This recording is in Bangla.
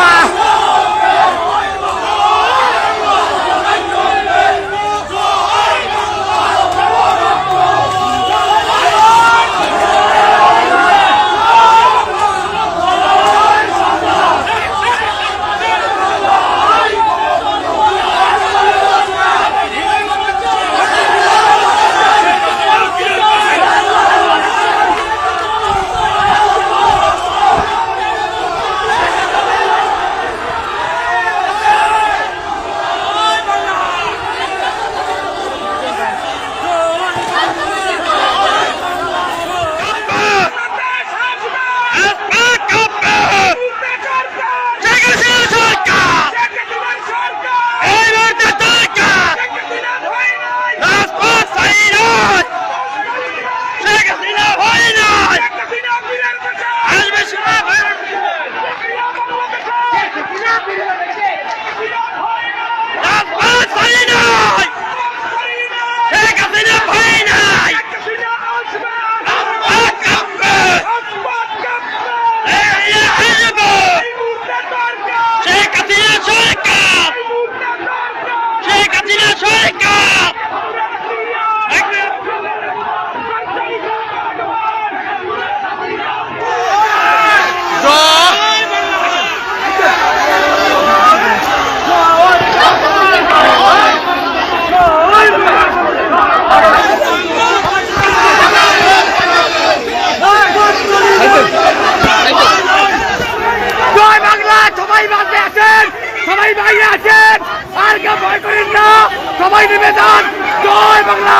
มา সরকার সবাই বাইরে আছেন আর কেউ ভয় করেন না। সবাই নিবেদন। জয় বাংলা!